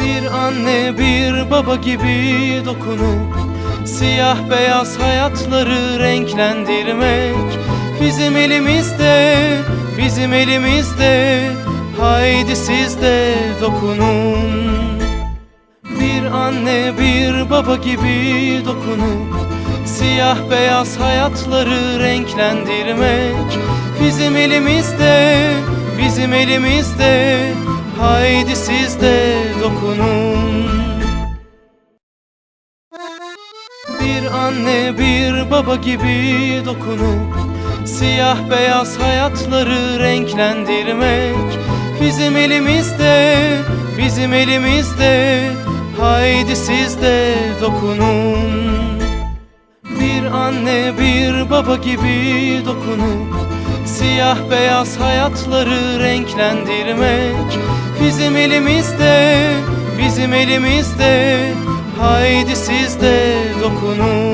Bir anne bir baba gibi dokunup Siyah beyaz hayatları renklendirmek Bizim elimizde, bizim elimizde. Haydi siz de dokunun. Bir anne bir baba gibi dokunup Siyah beyaz hayatları renklendirmek Bizim elimizde, bizim elimizde Haydi siz de dokunun. Bir anne bir baba gibi dokunup Siyah beyaz hayatları renklendirmek Bizim elimizde, bizim elimizde. Haydi siz de dokunun. Bir anne bir baba gibi dokunup Siyah beyaz hayatları renklendirmek Bizim elimizde, bizim elimizde. Haydi siz de dokunun